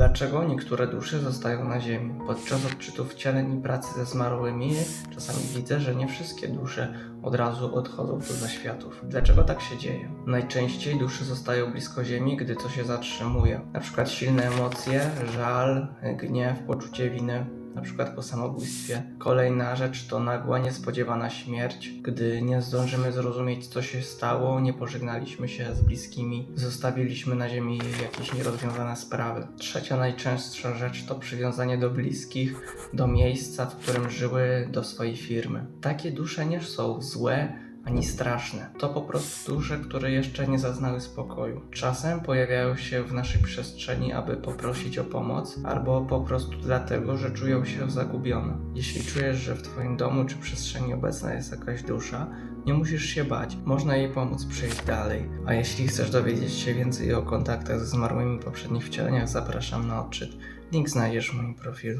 Dlaczego niektóre dusze zostają na ziemi? Podczas odczytów wcieleń i pracy ze zmarłymi czasami widzę, że nie wszystkie dusze od razu odchodzą do zaświatów. Dlaczego tak się dzieje? Najczęściej dusze zostają blisko ziemi, gdy coś się zatrzymuje. Na przykład silne emocje, żal, gniew, poczucie winy, na przykład po samobójstwie. Kolejna rzecz to nagła, niespodziewana śmierć, gdy nie zdążymy zrozumieć, co się stało, nie pożegnaliśmy się z bliskimi, zostawiliśmy na ziemi jakieś nierozwiązane sprawy. Trzecia najczęstsza rzecz to przywiązanie do bliskich, do miejsca, w którym żyły, do swojej firmy. Takie dusze nie są złe, ani straszne. To po prostu dusze, które jeszcze nie zaznały spokoju. Czasem pojawiają się w naszej przestrzeni, aby poprosić o pomoc, albo po prostu dlatego, że czują się zagubione. Jeśli czujesz, że w Twoim domu czy przestrzeni obecna jest jakaś dusza, nie musisz się bać, można jej pomóc przejść dalej. A jeśli chcesz dowiedzieć się więcej o kontaktach ze zmarłymi poprzednich wcieleniach, zapraszam na odczyt. Link znajdziesz w moim profilu.